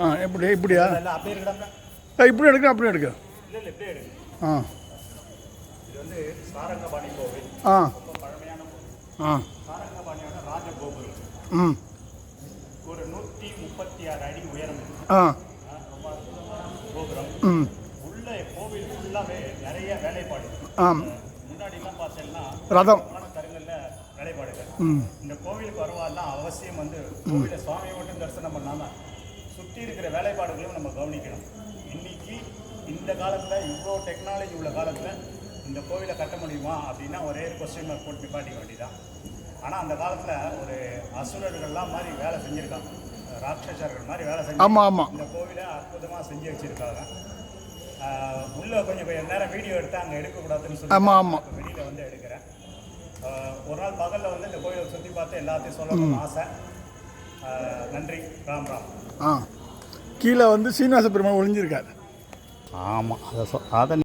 ஆ எப்படி இப்படியா? ஆ, இப்படி எடுக்க அப்படி எடுக்க ஆ. இது வந்து சாரங்கபாணி கோவில். ஆ. ரொம்ப பழமையான கோவில். ஆ. ம். ஒரு நூற்றி முப்பத்தி ஆறு அடி உயரம். ஆ. ஆ, கோபுரம். ம். உள்ள கோவில் ஃபுல்லாகவே நிறைய வேலைப்பாடு. ஆம். முன்னாடிலாம் பார்த்தீங்கன்னா ரதம். கருங்கல்ல வேலைப்பாடுகள். ம். இந்த கோவிலுக்கு வருவாலாம் அவசியம் வந்து கோவிலை சுவாமியை மட்டும் தரிசனம் பண்ணாமல் சுற்றி இருக்கிற வேலைப்பாடுகளையும் நம்ம கவனிக்கணும். இன்னைக்கு இந்த காலத்தில் இவ்வளோ டெக்னாலஜி உள்ள காலத்தில் இந்த கோவிலை கட்ட முடியுமா அப்படின்னா ஒரே கொஸ்டின் மார்க் போட்டு நிப்பாட்டிக்க வேண்டியதான் ஆனால் அந்த காலத்தில் ஒரு அசுரர்கள்லாம் மாதிரி வேலை செஞ்சுருக்காங்க. ராட்சசர்கள் மாதிரி வேலை செஞ்சு ஆமாம் ஆமாம் இந்த கோவிலை அற்புதமாக செஞ்சு வச்சுருக்காங்க. உள்ளே கொஞ்சம் கொஞ்சம் நேரம் வீடியோ எடுத்து அங்கே எடுக்கக்கூடாதுன்னு சொல்லி ஆமாம் ஆமாம் வெளியில் வந்து எடுக்கிறேன். ஒரு நாள் பகலில் வந்து இந்த கோயிலை சுற்றி பார்த்து எல்லாத்தையும் சொல்லணும்னு ஆசை. நன்றி. ராம் ராம். ஆ. கீழே வந்து சீனிவாச பெருமாள் ஒளிஞ்சிருக்காரு. ஆமாம் அதை சொ அதை